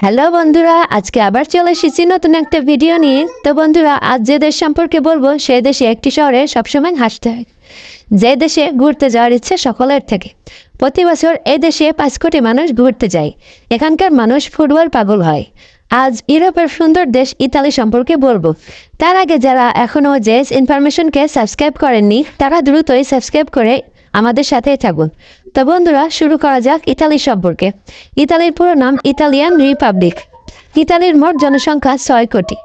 Hello বন্ধুরা, আজকে আবার চলে এসেছি নতুন একটা ভিডিও নিয়ে। তো বন্ধুরা, আজ যে দেশ সম্পর্কে বলব, সেই দেশে একটি শহরে সবসময় হাসতে হয়। যে দেশে ঘুরতে যাওয়ার ইচ্ছে সকলের থেকে। প্রতি বছর এই দেশে পাঁচ কোটি মানুষ ঘুরতে যায়। এখানকার মানুষ ফুটবল পাগল হয়। আজ ইউরোপের সুন্দর দেশ ইতালি সম্পর্কে বলব। তার আগে যারা এখনও জেস ইনফরমেশনকে সাবস্ক্রাইব করেননি, তারা দ্রুতই সাবস্ক্রাইব করে আমাদের সাথেই থাকুন। তো বন্ধুরা, শুরু করা যাক ইতালি সম্পর্কে। ইতালির পুরো নাম ইতালিয়ান রিপাবলিক। ইতালির মোট জনসংখ্যা ছয় কোটি।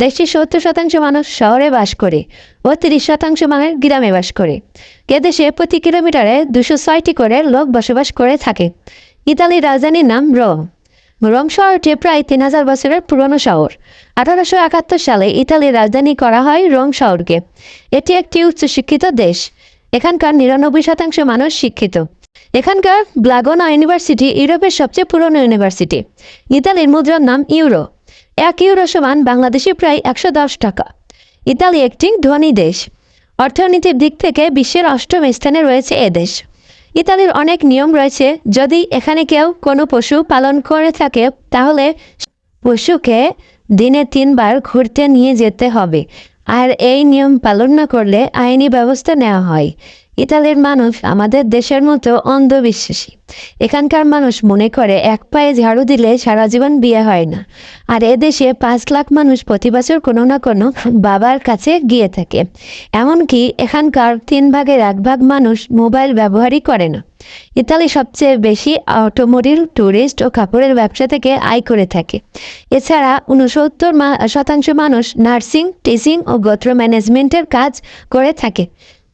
দেশটির সত্তর শতাংশ মানুষ শহরে বাস করে ও তিরিশ শতাংশ মানুষ গ্রামে বাস করে। এ দেশে প্রতি কিলোমিটারে দুশো ছয়টি করে লোক বসবাস করে থাকে। ইতালির রাজধানীর নাম রোম। রোম শহরটি প্রায় তিন হাজার বছরের পুরনো শহর। আঠারোশো একাত্তর সালে ইতালির রাজধানী করা হয় রোম শহরকে। এটি একটি উচ্চশিক্ষিত দেশ। এখানকার নিরানব্বই শতাংশ মানুষ শিক্ষিত। এখানকার ব্লাগোনা ইউনিভার্সিটি ইউরোপের সবচেয়ে পুরনো ইউনিভার্সিটি। ইতালির মুদ্রার নাম ইউরো। এক ইউরো সমান বাংলাদেশে প্রায় একশো দশ টাকা। ইতালি একটি ধনী দেশ। অর্থনীতির দিক থেকে বিশ্বের অষ্টম স্থানে রয়েছে এ দেশ। ইতালির অনেক নিয়ম রয়েছে, যদি এখানে কেউ কোনো পশু পালন করে থাকে, তাহলে পশুকে দিনে তিনবার ঘুরতে নিয়ে যেতে হবে। আর এই নিয়ম পালন না করলে আইনি ব্যবস্থা নেওয়া হয়। ইতালির মানুষ আমাদের দেশের মতো অন্ধবিশ্বাসী। এখানকার মানুষ মনে করে এক পায়ে ঝাড়ু দিলে সারা জীবন বিয়ে হয় না। আর এদেশে পাঁচ লাখ মানুষ প্রতি বছর কোনো না কোনো বাবার কাছে গিয়ে থাকে। এমনকি এখানকার তিন ভাগের এক ভাগ মানুষ মোবাইল ব্যবহারই করে না। ইতালি সবচেয়ে বেশি অটোমোবিল ট্যুরিস্ট ও কাপড়ের ব্যবসা থেকে আয় করে থাকে। এছাড়া উনসত্তর শতাংশ মানুষ নার্সিং, টিচিং ও গোত্র ম্যানেজমেন্টের কাজ করে থাকে।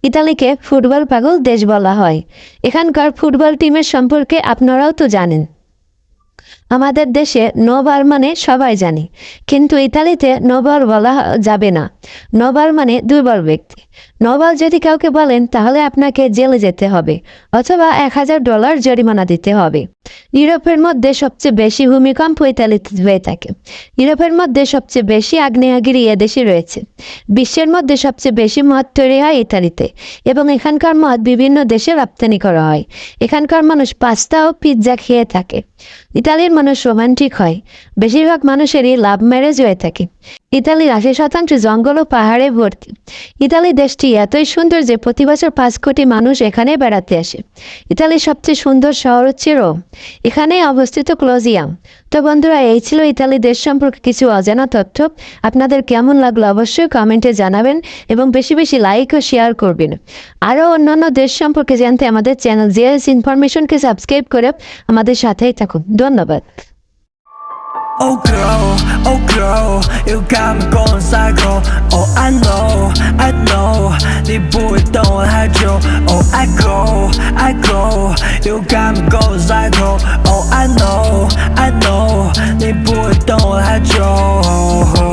ইতালিকে ফুটবল পাগল দেশ বলা হয়। এখানকার ফুটবল টিমের সম্পর্কে আপনারাও তো জানেন। আমাদের দেশে নবার মানে সবাই জানে, কিন্তু ইতালিতে নবার বলা যাবে না। নবার মানে দুর্বল ব্যক্তি। নবাল যদি কাউকে বলেন, তাহলে আপনাকে জেলে যেতে হবে, অথবা এক হাজার ডলার জরিমানা দিতে হবে। ইউরোপের মধ্যে সবচেয়ে বেশি ভূমিকম্প ইতালিতে হয়ে থাকে। ইউরোপের মধ্যে সবচেয়ে বেশি আগ্নেয়গিরি এদেশে রয়েছে। বিশ্বের মধ্যে সবচেয়ে বেশি মদ তৈরি হয় ইতালিতে এবং এখানকার মদ বিভিন্ন দেশে রপ্তানি করা হয়। এখানকার মানুষ পাস্তা ও পিৎজা খেয়ে থাকে। ইতালির মানুষ রোমান্টিক হয়। বেশিরভাগ মানুষেরই লাভ ম্যারেজ হয়ে থাকে। ইতালির আশি শতাংশ জঙ্গল ও পাহাড়ে ভর্তি। ইতালি দেশটি এতই সুন্দর যে প্রতি বছর পাঁচ কোটি মানুষ এখানে বেড়াতে আসে। ইতালির সবচেয়ে সুন্দর শহর হচ্ছে রোম। এখানেই অবস্থিত ক্লোজিয়াম। তো বন্ধুরা, এই ছিল ইতালি দেশ সম্পর্কে কিছু অজানা তথ্য। আপনাদের কেমন লাগল অবশ্যই কমেন্টে জানাবেন এবং বেশি বেশি লাইক ও শেয়ার করবেন। আরও অন্যান্য দেশ সম্পর্কে জানতে আমাদের চ্যানেল জিএস ইনফরমেশনকে সাবস্ক্রাইব করে আমাদের সাথেই থাকুন। ধন্যবাদ। Oh girl, oh girl, you got me going psycho Oh I know, I know, 네 보이던 you. Oh I go, I go, you got me going psycho Oh I know, I know, 네 보이던 you.